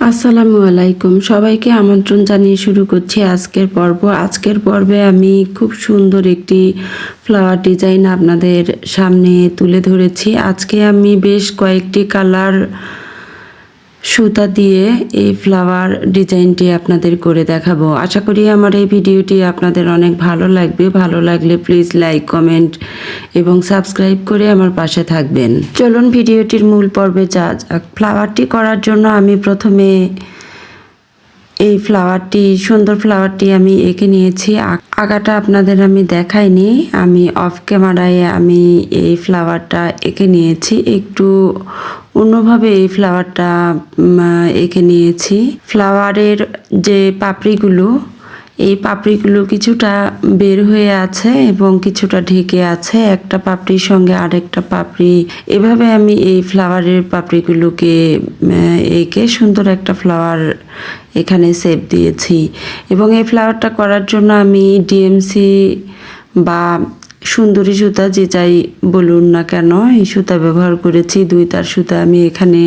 আসসালামু আলাইকুম। সবাইকে আমন্ত্রণ জানিয়ে শুরু করছি আজকের পর্ব। আজকের পর্বে আমি খুব সুন্দর একটি ফ্লাওয়ার ডিজাইন আপনাদের সামনে তুলে ধরেছি। আজকে আমি বেশ কয়েকটি কালার সুতা দিয়ে এই ফ্লাওয়ার ডিজাইনটি আপনাদের করে দেখাবো। আশা করি আমার এই ভিডিওটি আপনাদের অনেক ভালো লাগবে। ভালো লাগলে প্লিজ লাইক কমেন্ট এবং সাবস্ক্রাইব করে আমার পাশে থাকবেন। চলুন ভিডিওটির মূল পর্বে যা যাক। ফ্লাওয়ারটি করার জন্য আমি প্রথমে এই ফ্লাওয়ারটি, সুন্দর ফ্লাওয়ারটি আমি এঁকে নিয়েছি। আ- আগাটা আপনাদের আমি দেখাইনি। আমি অফ ক্যামেরায় আমি এই ফ্লাওয়ারটা এঁকে নিয়েছি। একটু অন্যভাবে এই ফ্লাওয়ারটা এঁকে নিয়েছি। ফ্লাওয়ারের যে পাপড়িগুলো এই পাপড়িগুলো কিছুটা বের হয়ে আছে এবং কিছুটা ঢেকে আছে। একটা পাপড়ির সঙ্গে আরেকটা পাপড়ি। এভাবে আমি এই ফ্লাওয়ারের পাপড়িগুলোকে এঁকে সুন্দর একটা ফ্লাওয়ার এখানে সেভ দিয়েছি। এবং এই ফ্লাওয়ারটা করার জন্য আমি ডিএমসি বা সুন্দরী সুতা যে যাই বলুন না কেন, এই সুতা ব্যবহার করেছি। দুই তার সুতা আমি এখানে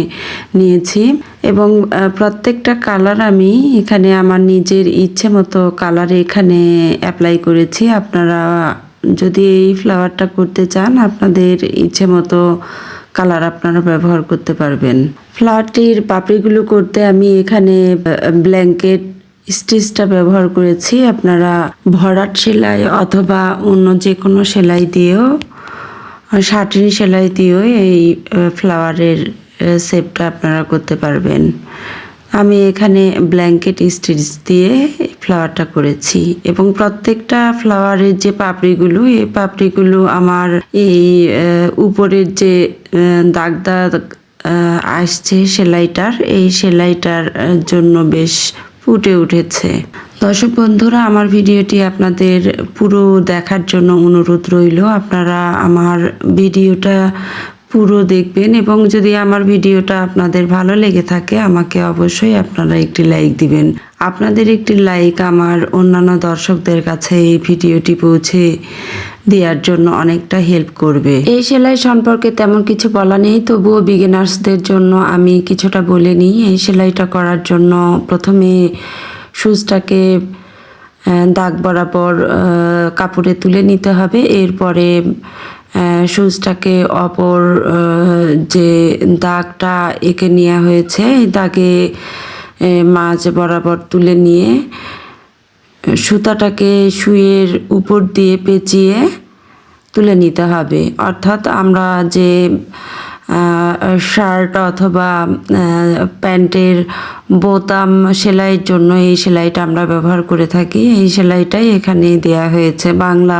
নিয়েছি। এবং প্রত্যেকটা কালার আমি এখানে আমার নিজের ইচ্ছে মতো কালার এখানে অ্যাপ্লাই করেছি। আপনারা যদি এই ফ্লাওয়ারটা করতে চান, আপনাদের ইচ্ছে মতো কালার আপনারা ব্যবহার করতে পারবেন। ফ্লাওয়ারটির পাপড়িগুলো করতে আমি এখানে ব্ল্যাঙ্কেট স্টিচটা ব্যবহার করেছি। আপনারা ভরাট সেলাই অথবা অন্য যে কোনো সেলাই দিয়েও শার্টিনি সেলাই দিয়েও এই ফ্লাওয়ারের শেপটা আপনারা করতে পারবেন। আমি এখানে ব্ল্যাঙ্কেট স্টিচ দিয়ে ফ্লাওয়ারটা করেছি এবং প্রত্যেকটা ফ্লাওয়ারের যে পাপড়িগুলো এই পাপড়িগুলো আমার এই উপরের যে দাগ দাগ আসছে সেলাইটার, এই সেলাইটার জন্য বেশ ফুটে উঠেছে। দর্শক বন্ধুরা, আমার ভিডিওটি আপনাদের পুরো দেখার জন্য অনুরোধ রইল। আপনারা আমার ভিডিওটা পুরো দেখবেন এবং যদি আমার ভিডিওটা আপনাদের ভালো লেগে থাকে, আমাকে অবশ্যই আপনারা একটি লাইক দিবেন। আপনাদের একটি লাইক আমার অন্যান্য দর্শকদের কাছে এই ভিডিওটি পৌঁছে দেওয়ার জন্য অনেকটা হেল্প করবে। এই সেলাই সম্পর্কে তেমন কিছু বলা নেই, তবুও বিগিনার্সদের জন্য আমি কিছুটা বলে নিই। এই সেলাইটা করার জন্য প্রথমে সুজটাকে দাগ বরাবর কাপড়ে তুলে নিতে হবে। এরপরে সুজটাকে অপর যে দাগটা এঁকে নেওয়া হয়েছে, দাগে মাছ বরাবর তুলে নিয়ে, সুতাটাকে শুয়ের উপর দিয়ে পেঁচিয়ে তুলে নিতে হবে। অর্থাৎ আমরা যে শার্ট অথবা প্যান্টের বোতাম সেলাইয়ের জন্য এই সেলাইটা আমরা ব্যবহার করে থাকি। এই সেলাইটাই এখানে দেয়া হয়েছে। বাংলা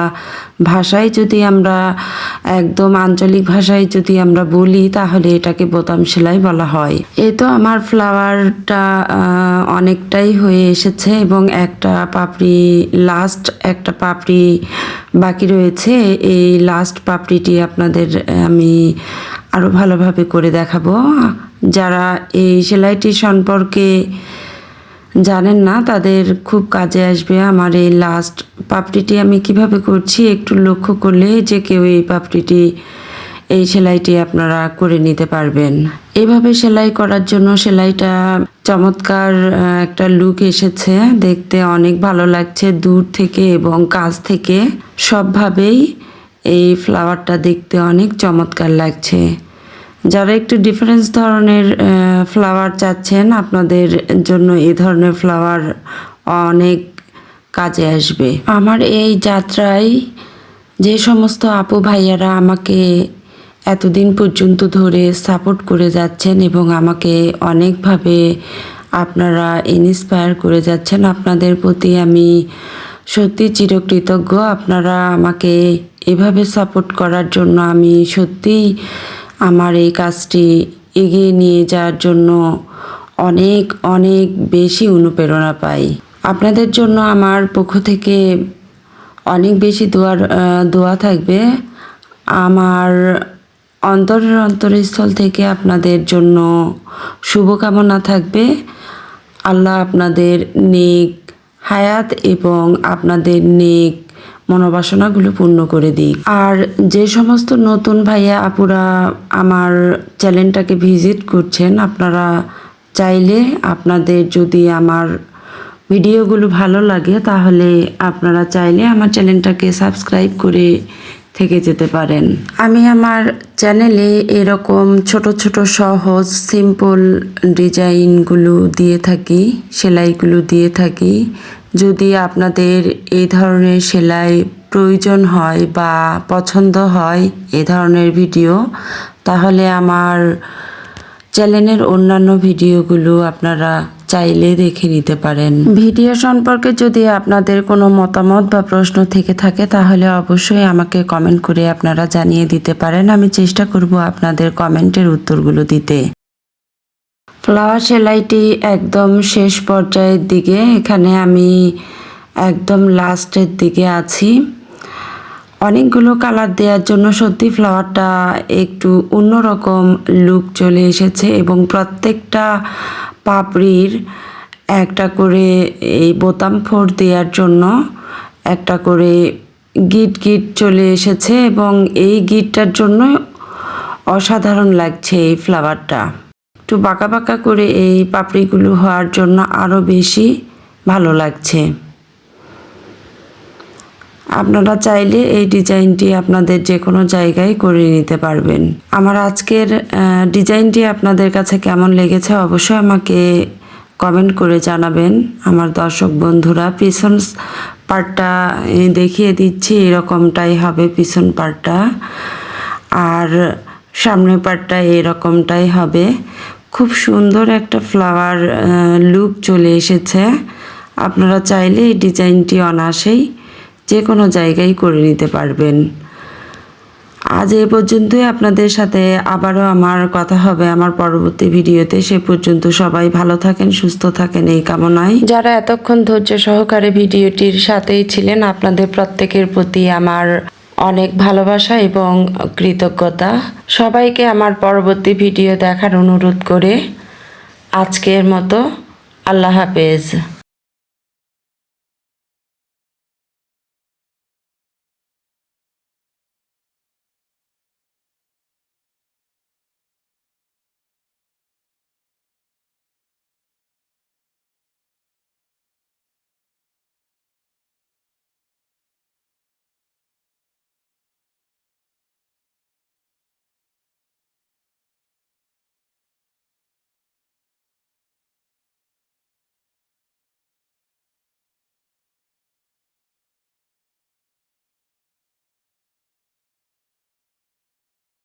ভাষায় যদি আমরা, একদম আঞ্চলিক ভাষায় যদি আমরা বলি, তাহলে এটাকে বোতাম সেলাই বলা হয়। এই তো আমার ফ্লাওয়ারটা অনেকটাই হয়ে এসেছে এবং একটা পাপড়ি লাস্ট একটা পাপড়ি বাকি রয়েছে। এই লাস্ট পাপড়িটি আপনাদের আমি আরও ভালোভাবে করে দেখাবো। যারা এই সেলাইটি সম্পর্কে জানেন না, তাদের খুব কাজে আসবে আমার এই লাস্ট পাপড়িটি আমি কীভাবে করছি, একটু লক্ষ্য করলে যে কেউ এই পাপড়িটি, এই সেলাইটি আপনারা করে নিতে পারবেন। এভাবে সেলাই করার জন্য সেলাইটা চমৎকার একটা লুক এসেছে। দেখতে অনেক ভালো লাগছে দূর থেকে এবং কাছ থেকে। সবভাবেই এই ফ্লাওয়ারটা দেখতে অনেক চমৎকার লাগছে। যারা একটু ডিফারেন্স ধরনের ফ্লাওয়ার চাচ্ছেন, আপনাদের জন্য এই ধরনের ফ্লাওয়ার অনেক কাজে আসবে। আমার এই যাত্রায় যে সমস্ত আপু ভাইয়ারা আমাকে এতদিন পর্যন্ত ধরে সাপোর্ট করে যাচ্ছেন এবং আমাকে অনেকভাবে আপনারা ইন্সপায়ার করে যাচ্ছেন, আপনাদের প্রতি আমি সত্যি চিরকৃতজ্ঞ। আপনারা আমাকে এভাবে সাপোর্ট করার জন্য আমি সত্যিই আমার এই কাজটি এগিয়ে নিয়ে যাওয়ার জন্য অনেক অনেক বেশি অনুপ্রেরণা পাই। আপনাদের জন্য আমার পক্ষ থেকে অনেক বেশি দোয়ার দোয়া থাকবে। আমার অন্তরের অন্তরস্থল থেকে আপনাদের জন্য শুভকামনা থাকবে। আল্লাহ আপনাদের নেক হায়াত এবং আপনাদের নেক মনোবাসনাগুলো পূর্ণ করে দিই। আর যে সমস্ত নতুন ভাইয়া আপুরা আমার চ্যানেলটাকে ভিজিট করছেন, আপনারা চাইলে আপনাদের যদি আমার ভিডিওগুলো ভালো লাগে, তাহলে আপনারা চাইলে আমার চ্যানেলটাকে সাবস্ক্রাইব করে থেকে যেতে পারেন। আমি আমার চ্যানেলে এরকম ছোট ছোট, সহজ সিম্পল ডিজাইনগুলো দিয়ে থাকি, সেলাইগুলো দিয়ে থাকি। যদি আপনাদের এই ধরনের সেলাই প্রয়োজন হয় বা পছন্দ হয় এ ধরনের ভিডিও, তাহলে আমার চ্যানেলের অন্যান্য ভিডিওগুলো আপনারা চাইলে দেখে নিতে পারেন। ভিডিও সম্পর্কে যদি আপনাদের কোনো মতামত বা প্রশ্ন থেকে থাকে, তাহলে অবশ্যই আমাকে কমেন্ট করে আপনারা জানিয়ে দিতে পারেন। আমি চেষ্টা করব আপনাদের কমেন্টের উত্তরগুলো দিতে। ফ্লাওয়ার সেলাইটি একদম শেষ পর্যায়ের দিকে। এখানে আমি একদম লাস্টের দিকে আছি। অনেকগুলো কালার দেওয়ার জন্য সত্যি ফ্লাওয়ারটা একটু অন্যরকম লুক চলে এসেছে এবং প্রত্যেকটা পাপড়ির একটা করে এই বোতাম ফোর দেওয়ার জন্য একটা করে গিট গিট চলে এসেছে এবং এই গিটটার জন্য অসাধারণ লাগছে এই ফ্লাওয়ারটা একটু বাঁকা বাঁকা করে এই পাপড়িগুলো হওয়ার জন্য আরও বেশি ভালো লাগছে। আপনারা চাইলে এই ডিজাইনটি আপনাদের যে কোনো জায়গায় করে নিতে পারবেন। আমার আজকের ডিজাইনটি আপনাদের কাছে কেমন লেগেছে অবশ্যই আমাকে কমেন্ট করে জানাবেন। আমার দর্শক বন্ধুরা, পিছন পার্টটা দেখিয়ে দিচ্ছি, এরকমটাই হবে পিছন পার্টটা আর সামনের পার্টটা এরকমটাই হবে। খুব সুন্দর একটা ফ্লাওয়ার লুক চলে এসেছে। আপনারা চাইলে এই ডিজাইনটি অনায়াসেই যে কোনো জায়গায় করে নিতে পারবেন। আজ এ পর্যন্তই আপনাদের সাথে আবারও আমার কথা হবে। আমার পরবর্তী ভিডিওতে সে পর্যন্ত সবাই ভালো থাকেন, সুস্থ থাকেন এই কামনায়। যারা এতক্ষণ ধৈর্য সহকারে ভিডিওটির সাথেই ছিলেন, আপনাদের প্রত্যেকের প্রতি আমার অনেক ভালোবাসা এবং কৃতজ্ঞতা। সবাইকে আমার পরবর্তী ভিডিও দেখার অনুরোধ করে আজকের মতো আল্লাহ হাফেজ।